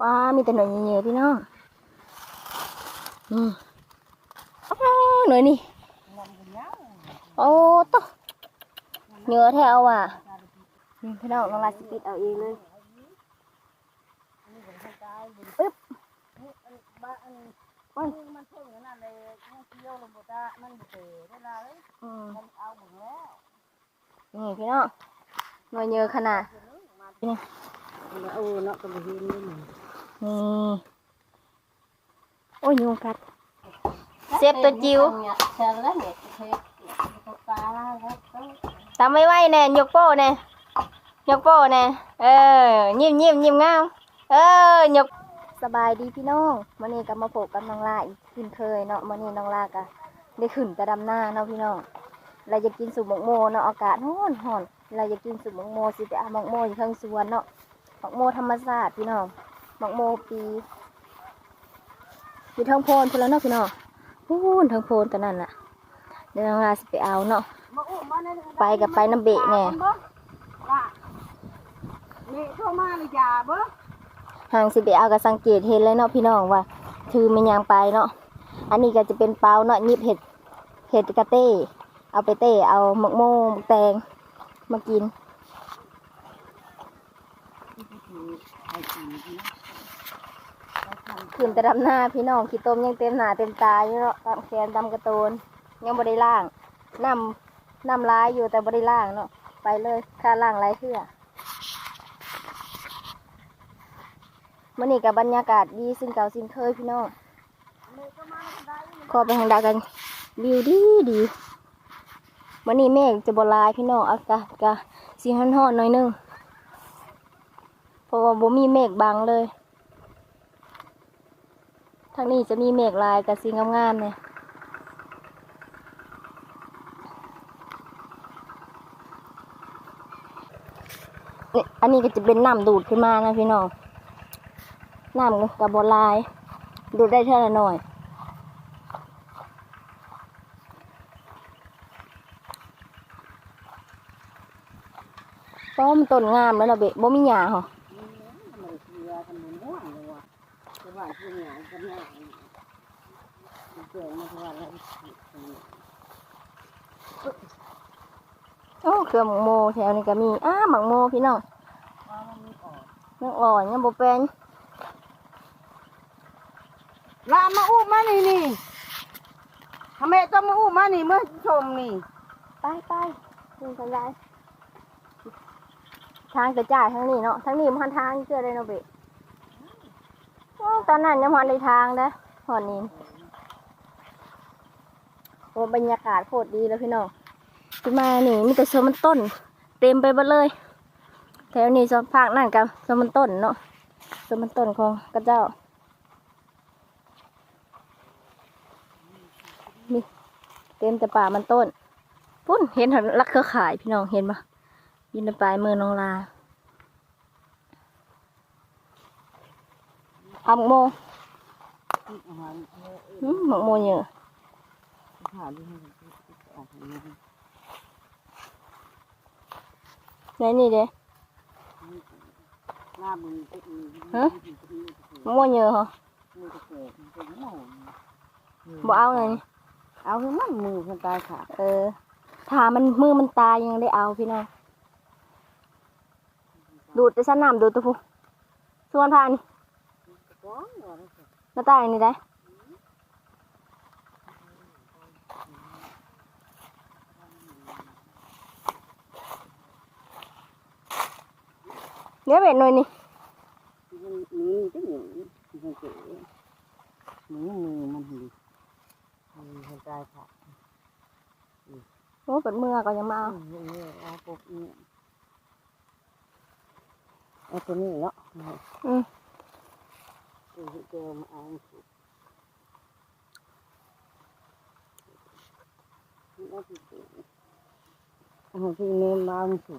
ว้ามีแต่หน่วยเยอะๆพี่น้องอืมอ้หน่วยนี่โอ้ตเยอะแถวอะนี่พี่น้องน้องลาสปิดเอาเองเลยปึ๊บมันมันเพิ่งนั่นเลยมันเที่ยวลงบ่ได้มันเตะเวลาเลยมันเอาหมดแล้วนี่พี่น้องหน่วยเยอะขนาด เออเนาะก็บ่เห็นนี่นี่โอ้ยยุงกัด เซฟตัวจิ๋วเชิงแล้วเนี่ยเทตัวปลาแล้วก็ทำไม่ไหวแน่ยกโป้แน่ยกโป้แน่เออ ยิ้มยิ้มยิ้มงามเออยกสบายดีพี่น้องมื่อนี้ก็มาพบกับน้องลาอีกเช่นเคยเนาะมื่อนี้น้องลาก็ได้ขึ้นกระดำหน้าเนาะพี่น้องเราจะกินสุกหมกโมเนาะอากาศร้อนร้อนเราจะกินสุกหมกโมสิไปเอาหมกโมอยู่เทิงสวนเนาะ หมกโมธรรมชาติพี่น้องหมกโมปีอยู่เทิงโพนพุ่นแล้วเนาะพี่น้องพูนเทิงโพนตัวนั้นน่ะเดี๋ยวน้องลาสิไปเอาเนาะมาอุ้มมาในไปกับไปน้ำเบะแน่นี่โทรมาเลยยาบ่ห่างสิไปเอาก็สังเกตเห็นเลยเนาะพี่น้องว่าถือมันยางไปเนาะอันนี้ก็จะเป็นเปาเนาะยิบเห็ดเห็ดกระเต้ เอาไปเต้เอาหมกโมหมกแตงมากิน ขึ้นแต่ดำหน้าพี่น้องขี้ต้มยังเต็มหน้าเต็มตาอยู่เนาะตามแขนตามกระโตนยังบ่ได้ล่างน้ำน้ำลายอยู่แต่บ่ได้ล่างเนาะไปเลยค่าล่างไรเพื่อมื่อนี้กับบรรยากาศดีสิ่งเก่าสิ่งเคยพี่น้องขอไปทางดากันวิวดีดีมื่อนี้เมฆจะบหลายพี่น้องอากาศก็สีฮ้อนๆหน่อยหนึง เพราะว่าบ่มีเมฆบังเลย ทางนี้จะมีเมฆลายกับสีงามๆเนี่ยอันนี้ก็จะเป็นน้ำดูดขึ้นมานะพี่น้อง น้ำกับบอลาย ดูดได้เท่าละหน่อยเพราะมันต้นงามแล้วนะเบะบ่มีหญ้าเหรอ มันเสียกันหมดม่วงเลยว่ะจะว่า ที่หนกันแน่เกิดมาว่าแล้วโอ้เครือหมักโมแถวนี้ก็มีอ้าหมักโมพี่น้องว่ามันมีออกยังอ่อนยังบ่เป็นลามาอุ้มมานี่นี่ทำไมต้องมาอุ้มมานี่เมื่อชมนี่ ไปไปดูกันได้ทางกระจายทั้งนี้เนาะทั้งนี้มันทางเจอเลยเนาะเบะ ตอนนั้นยังมันในทางนะหอนนี้โอ้บรรยากาศโคตรดีแล้วพี่น้องขึ้นมานี่มีแต่สมันต้น เต็มไปหมดเลย แถวนี้สวนภาคนั่นกับสมันต้นเนาะสมันต้นของกระเจ้านี่เต็มแต่ป่ามันต้นพุ่นเห็นหันรักเครือข่ายพี่น้องเห็นปะยินในปายมือน้องลาเอา หมกโมอาหารหืมหมกโมเยอะหาดูให้ออกนี่ไหนนี่เด้หน้ามึงก็มีหมกโมเยอะเหรอมือจะเกิดเป็นหมอนบ่เอาเลยนี่เอาคือมันมือคนตายขาดเออ ถ้ามันมือมันตายยังได้เอาพี่น้องดูดแต่ชั้นน้ำดูดตัวผู้ส่วนทานนี่ น้าตายนี่ได้เดี๋ยวเบ็ดหน่อยนี่มันมีก็หนึ่งมันเก๋มือมือมันดีมือคนตายขาดโอ้เปิดเมื่อก็ยังมาเอาเอาเนี่ยเอาปุ๊บนี่เอาตัวนี้เนาะอืม ตัวที่เจอมาเอาสุดเอาที่สุดเอาที่เนื้อมาเอาสุ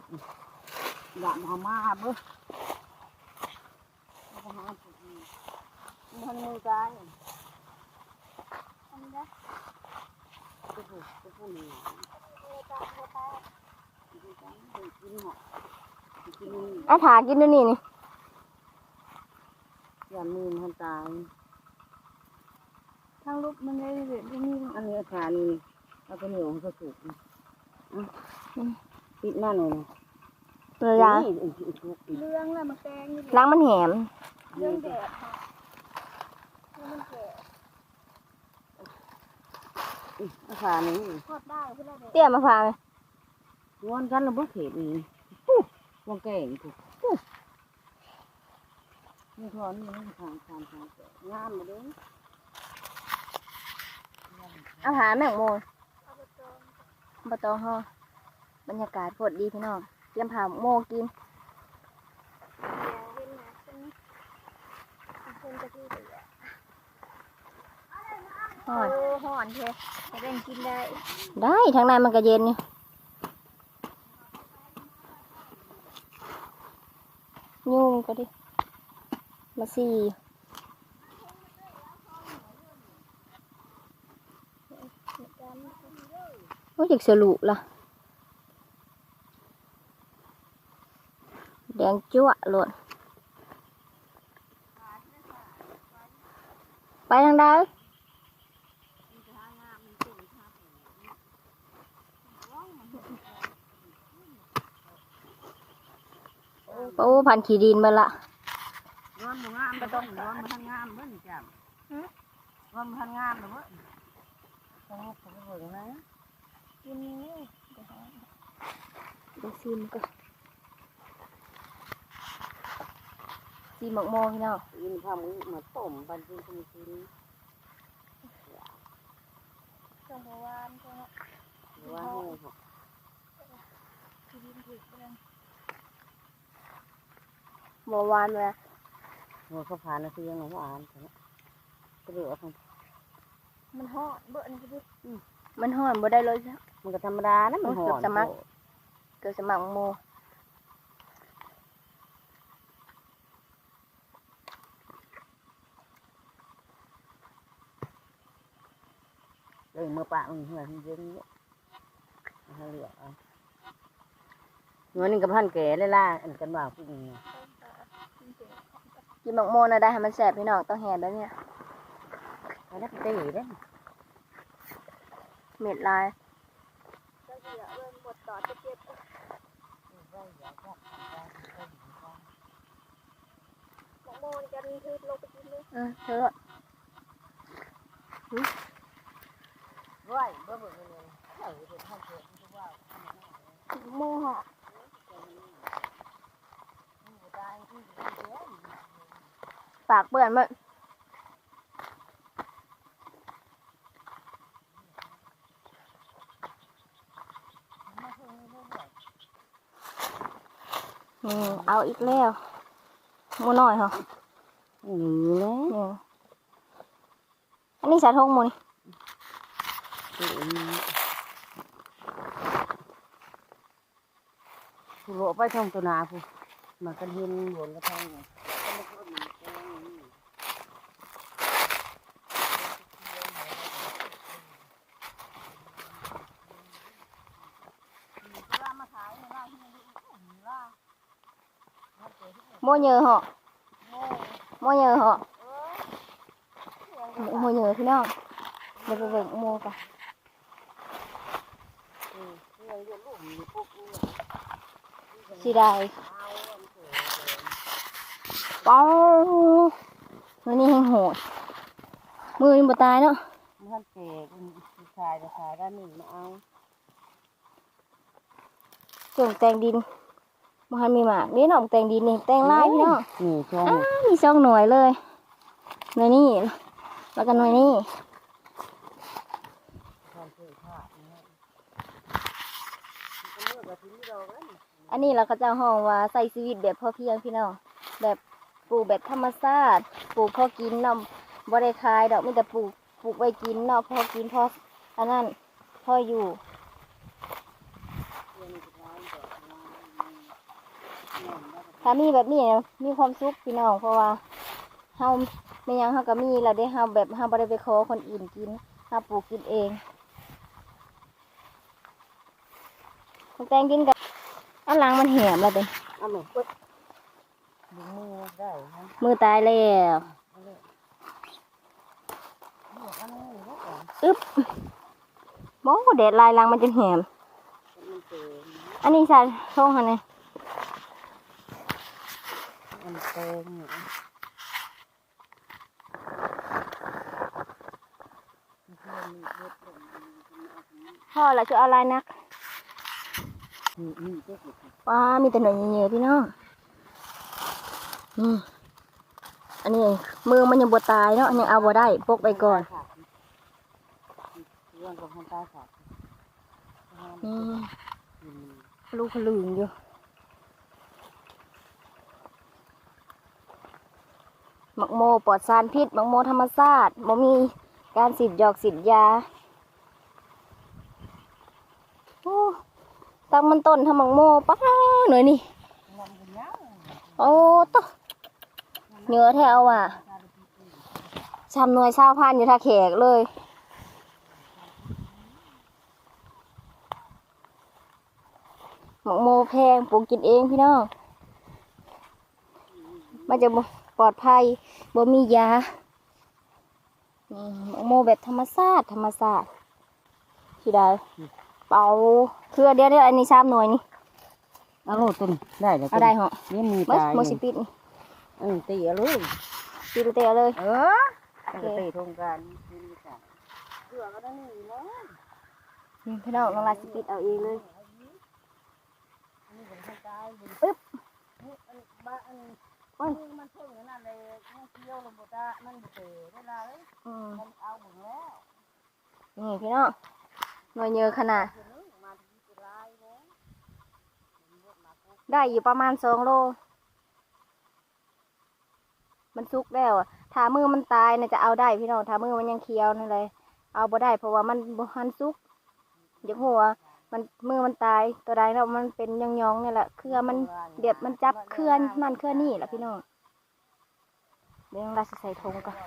ยานมือมันตายทางรูปมันเลยเด็ดนี่อันนี้อาคารนี่เอาไปเหนียวให้เขาสุกนะอะปิดหน้าหน่อยนะระยะนี่อีกอีกอีกอีกเรื่องแล้วมาแกงอยู่ล้างมันแหมเรื่องแดดค่ะเรื่องมันแดดอาคารนี่ทอดได้เพื่อแดดเตี้ยมาพาไหมงอนกันแล้วบ่เข็ดนี่ปุ๊บวงแก่งถูก ปุ๊บนี่ทอนมันทางทางทางแก่งามมาเด้อเอาหาแมงโมเอาไปจองบตองห้อบรรยากาศโคตรดีพี่น้องเตรียมผ่าโมกินเดี๋ยวเว้นนะตรงนี้เพิ่นจะพูดเลยอะห่อนโอ้ห่อนเชียวจะเล่นกินได้ ได้ทางในมันก็เย็นนี่ยุ่งก็ดิ มาสี่โอ้ยอยากสรุละแดงจั่วะโลดไปทางใดโอ้พันขีดินมาละ บ่งามบ่ต้องร้อนบ่ทันงามเบิ่นจ้ะร้อนบ่ทันงามเด้อเบิ่นต้องลุกไปเบิ่งนะกินนี่เดี๋ยวซีมก่อนซีหมกโมพี่น้องกินข้าวมื้อมาต้มปันกินคุมกินจังหวานจังหวะว่าให้เขากินถึกเรื่องหมอวานมา หัวเขาผ่านนะคือยังหวานแต่ละก็เหลือของมันห่อนเบิ่นก็ดิมันห่อนบ่ได้เลยจ้ะมันก็ธรรมดานะมันหอเกืมอบจะมักเกิดสมัครโมเลยเมื่อปะมันเหือมันเย็นเนี่ยให้เหลือเอาเงินนี่กับพันแก่เลยล่ะอันกันว่าผู้หญิง กินหมกโมนะได้ให้มันแสบพี่น้องต้องแห่แบบเนี้ยอันนั้นเตะเด้เม็ดลายก็เหลือเบิ่นหมดต่อจะเจ็บหมกโมนกันคือลงไปกินเลยเออเธอร้อยเบิ่งเบิ่งเลยเออเป็นพันแก่มันว่าโมห่อ ปากเปื่อนมันนี่เอาอีกแล้วโมน้อยเหรออือแล้วนี่อันนี้สาทงโมนี่ผู้โลไปท่องตัวนาผู้มากันเห็นบนกระทง เนี่ยโมเยอะเหรอโมเยอะเหรอโมเยอะพี่น้องเดี๋ยวไปเบิ่งโมก่อนสีได้ป้าวแล้วนี่ให้โหดมือนี่บ่ตายเนาะมันเก๋เป็นผู้ชายจะขายด้านหนึ่งมาเอาส่งแตงดินบ่ทันมีหมากนี่น้องแตงดินนี่แตงลายพี่น้องนี่ชงอ้ามีสองหน่วยเลยหน่วยนี้แล้วก็หน่วยนี้ความเสื่อผ้าเนี่ยมันก็เมื่อกะทิ้งดอกแล้วนี่อันนี้เราก็จะห้องว่าใส่ชีวิตแบบพอเพียงพี่น้องแบบปลูกแบบธรรมชาติปลูกพอกินเนาะบ่ได้ขายดอกมีแต่ปลูกปลูกไว้กินเนาะพอกินพออันนั้นพออยู่ ถ้ามีแบบนี้นะมีความสุขพี่น้องเพราะว่าเฮาไม่ยังเฮาก็มีเราได้เฮาแบบเฮาบ่ได้ไปขอคนอื่นกินเฮาปลูกกินเองคนแตงกินกับอันหลังมันแหมแล้วเด้เอาไหมปึ๊บดึงมือได้นะมือตายแล้วบวกอันนี้แล้วก่อนอึ๊บมองแดดลายลังมันจนแหมมันเต็มอันนี้ใส่ช่องหันนี่มัน เต็มพ่อละจะเอาลายนักนี่นี่เจ๊กว้ามีแต่หน่วยเยอะๆพี่น้องนี่อันนี้มือมันยังบวตายเนาะยังเอาบ่ได้พกไปก่อนลูกขลึงอยู่ หมักโมปลอดสารพิษหมักโมธรรมชาติบ่มีการสิดหยอกสิดยาโอ้ตั้งมันต้นทำหมักโมป้าหน่อยนี่โอ้ตเนื้อแถวอะชำหน่วยเศร้าพันอยู่ท่าแขกเลยหมกโมแพงปลูกกินเองพี่น้องมันจะบ่ป ลอดภัยบ่มียานี่หมกโมแบบธรรมชาติธรรมชาติที่ได้เป่าเครือเดียวเดียวอันนี้สามหน่วยนี่เอาโลดต้นได้แล้วเอาได้เหรอนี่มีเมื่อตายเมื่อสิปิดนี่เออตีเอาเลยปิดเตะเลย เออจะตีทงการนี่มีตายเกลือก็ได้นี่แล้วนี่พี่น้องน้องลายสิปิดเอาเองเลยปึ๊บ โอ้ยมันเพิ่งนั่นเลยมันเคี้ยวลงบ่ตามันบ่เตะเวลาเลยอืมมันเอาหมดแล้วนี่พี่น้องหน่วยเยอะขนาด ได้อยู่ประมาณสองโล มันสุกแล้วอะถ้ามือมันตายน่ะจะเอาได้พี่น้องถ้ามือมันยังเคี้ยวนั่นเลย เอาบ่ได้เพราะว่ามันบ่ทันสุกอยากหัว มันมือมันตายตัวใดแล้วมันเป็นยองๆนี่แหละเครือมันเด็ดมันจับเครือนั่นเครือนี่แหละพี่น้องเดี๋ยวเราจะใส่ถุงก่อน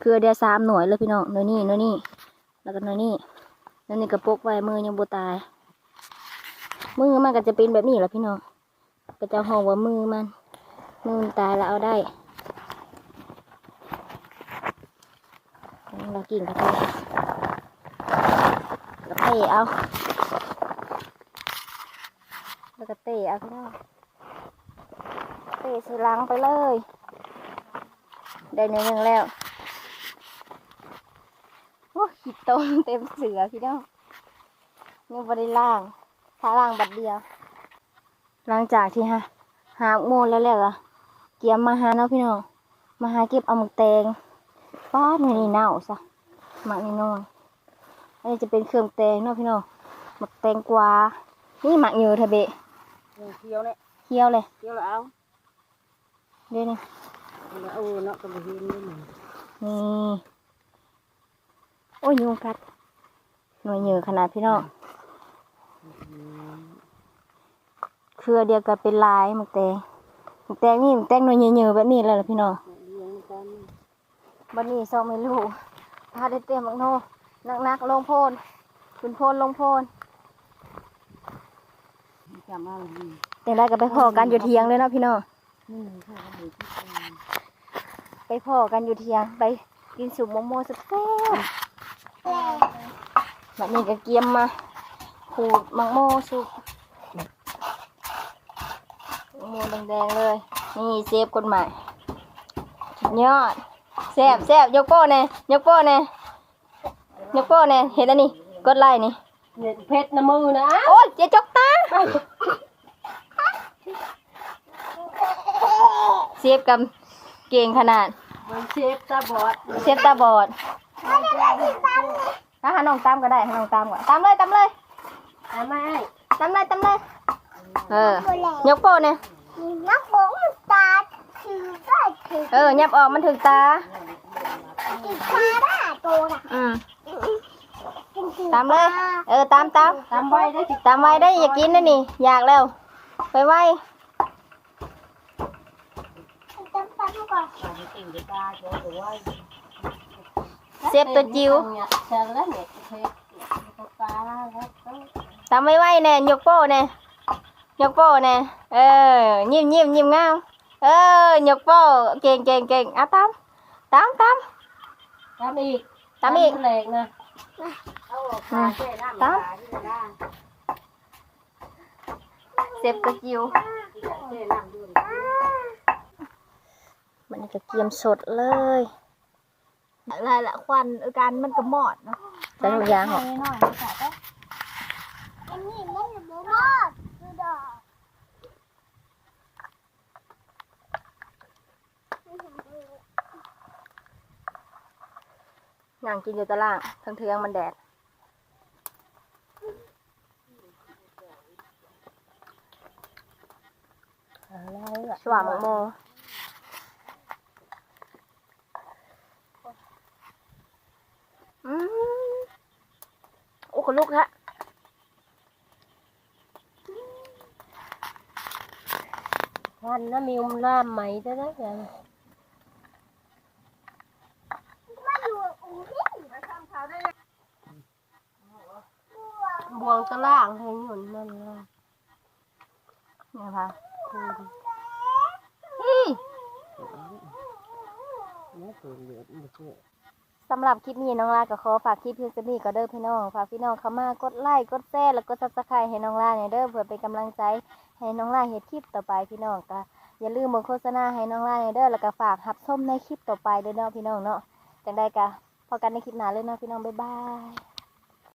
เครือเดียวสามหน่วยเลยพี่น้องหน่วยนี่หน่วยนี่แล้วก็หน่วยนี่หน่วยนี่กระปกไว้มือยังบ่ตาย มือมันก็จะเป็นแบบนี้แหละพี่น้องก็จะห้องว่ามือมันมือมันตายแล้วเอาได้ เรากิ่งกระเทยกระเตะเอาแล้วก็เตะเอาพี่น้องเตะสีลังไปเลย ได้เนื้อหนึ่งแล้วโอ้ขีดต้มเต็มเสือพี่น้องยังบริล่างถ้าล่างบัดเดียว หลังจากที่ฮะหาโมนแล้วแหละเกียมมาหาเนาะพี่น้องมาหาเก็บเอาหมึกแตง ป้าดนี่นี่เน่าซะหมักนี่นอนอันนี้จะเป็นเครื่องแตงเนาะพี่น้องหมึกแตงกวา นี่หมักเยอะทะเบะนี่เคี้ยวเนี่ยเคี่ยวเลยเคี้ยวแล้วเอาเดี๋ยวนี้แล้วเอาเนาะก็บ่เห็นนี่นี่โอ้ยยุงกัดหน่วยเยอะขนาดพี่น้องเครือเดียวกันเป็นลายหมึกแตงหมึกแตงนี่หมึกแตงหน่วยเยอะๆแบบนี้เลยล่ะพี่น้องเลี้ยงกัน บันนี้ซองไม่รู้พาได้เตรียมมักโนนักนักๆลงโพนขึ้นโพนลงโพนจำเอาอืมแต่ได้ก็ไปพ่อกันอยู่เทียงเลยเนาะพี่น้องไปพ่อกันอยู่เทียงไปกินสุกโมโมสแซ่บแบบนี้ก็เกียมมาขูดมังโมสุกมังโมแดงๆเลย นี่เซฟคนใหม่ยอด แซ่บแซ่บยกโป้เน่ยกโป้เน่ยกโป้เน่เห็นแล้วนี่กดไลค์นี่เน็ตเพชรน้ำมือนะโอ้ยอย่าจกตาเสียบกับเก่งขนาดมันเชฟตาบอดเสียบตาบอดนะหาน้องตามก็ได้ให้น้องตามก่อนตามเลยตามเลยเอาไม่ตามเลยตามเลยเออยกโป้เนี่ยนักบ อกมันตาถือได้ถือเออ ยับออกมันถึงตาติดตาได้โตน่ะอืมตามเลย เออ ตามตามตามไว้ได้สิตามไว้ได้ อย่ากินนะนี่ อยากแล้ว ไปไว้จำปันก่อนติ่งกับตาเจ้าตัวไว้เสียบตัวจิ๋วเชฟแล้วเน็ตเพชรตามไว้ไว้แน่ยกโป้แน่ยกโป้แน่เออ ยิ้มยิ้มยิ้มงาม เออยกโป้เก่งเก่งเก่งอะตามตามตามตามอีกตามอีกแรงนะเอาออกมาเจ๊น้ำตามปลที่จะได้เซฟกระจิวเจ๊น้ำดูดิมันจะเกียมสดเลยอะไรละควันอาการมันก็หมอดเนาะจะทุกอย่างเหรอ หน่อ ยๆค่ะก็อันนี้มันจะบ่มากคือดอกนั่งกินอยู่ตารางทั้งเทืองมันแดดสว่างโมงอืมโอ้คนลุกฮะวันนะมีอุ้มล่ามไหมได้ไหม บวงตะล่างให้หยุนนั่นเลยเนี่ยค่ะนี่ตัวเหลือมันช่วยสำหรับคลิปนี้น้องลาก็ขอฝากคลิปเพียงเท่านี้ก็เด้อพี่น้องฝากพี่น้องเข้ามากดไลค์กดแชร์แล้วก็ซับสไครต์ให้น้องลาเนี่ยเด้อเพื่อเป็นกำลังใจให้น้องลาเฮ็ดคลิปต่อไปพี่น้องก็อย่าลืมบิ่งโฆษณาให้น้องลาเนี่ยเด้อแล้วก็ฝากรับชมในคลิปต่อไปเด้อเนาะพี่น้องเนาะจังได้ก็พอกันในคลิปหน้าเลยเนาะพี่น้องบ๊ายบาย